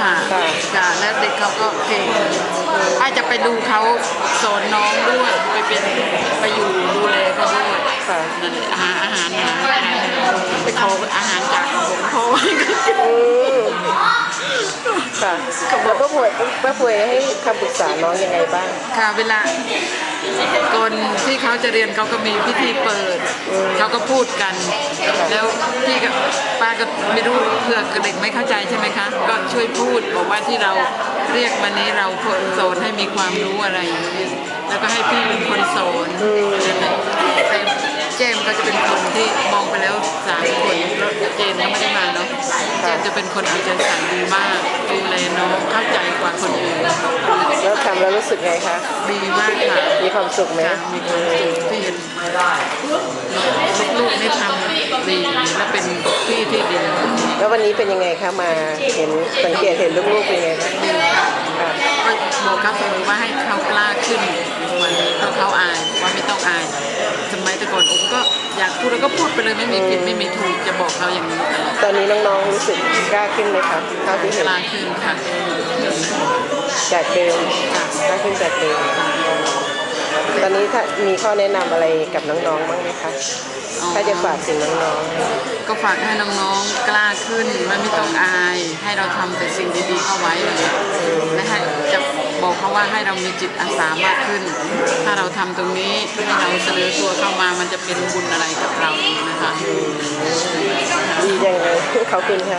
ค่ะค่ะจ้ะแล้วเด็กเขาก็เก่งถ้าจะไปดูเขาสอนน้องด้วยไปเป็นไปอยู่ดูแลเขาด้วยค่ะนั่นแหละหาอาหารหาอะไรไปขออาหารจากหลวงพ่อให้เขากินอืมค่ะแล้วป้าป่วยป้าป่วยให้คำปรึกษาน้องยังไงบ้าง ค่ะเวลาก่อนที่เขาจะเรียนเขาก็มีพิธีเปิด เขาก็พูดกัน แล้วพี่กับป้า ก็ไม่รู้เพื่อเด็กไม่เข้าใจใช่ไหมคะ ก็ช่วยพูดบอกว่าที่เราเรียกวันนี้เราคนสอนให้มีความรู้อะไรอย่างนี้แล้วก็ให้พี่เป็นคนสอนแต่เจมส์ก็จะเป็นคนที่มองไปแล้วสามคนแล้วเจนก็ไม่ได้มาเนาะเจมส์จะเป็นคนเอาใจใส่ดีมากดูแลน้องเข้าใจกว่าคนอื่นแล้วทำแล้วรู้สึกไงคะดีมากค่ะมีความสุขไหมค่ะมีความสุขที่เห็นลูกๆนี่ทำ ววันนี้เป็นยังไงคะมาเห็นสังเกตเห็นลูกๆเป็นยังไงบ้างดีค่ะค่ะก็บอกเขาเสมอว่าให้เขากล้าขึ้นวันนี้เพราะเขาอายว่าไม่ต้องอายสมัยแต่ก่อนผมก็อยากพูดแล้วก็พูดไปเลยไม่มีผิดไม่มีถูกจะบอกเขาอย่างนี้ตลอดตอนนี้น้องๆรู้สึกกล้าขึ้นไหมครับเท่าที่เห็นกล้าขึ้นค่ะจากเดิมกล้าขึ้นจากเดิมตอนนี้ถ้ามีข้อแนะนำอะไรกับน้องๆบ้างไหมคะถ้าจะฝากถึงน้องก็ฝากให้น้องๆกล้าขึ้นไม่ไม่ต้องอาย ให้เราทำแต่สิ่งดีๆเข้าไว้เลยและให้จะบอกเขาว่าให้เรามีจิตอาสามากขึ้น ถ้าเราทำตรงนี้ให้เราเสนอตัวเข้ามามันจะเป็นบุญอะไรกับเรานะคะดีจังเลยขอบคุณค่ะ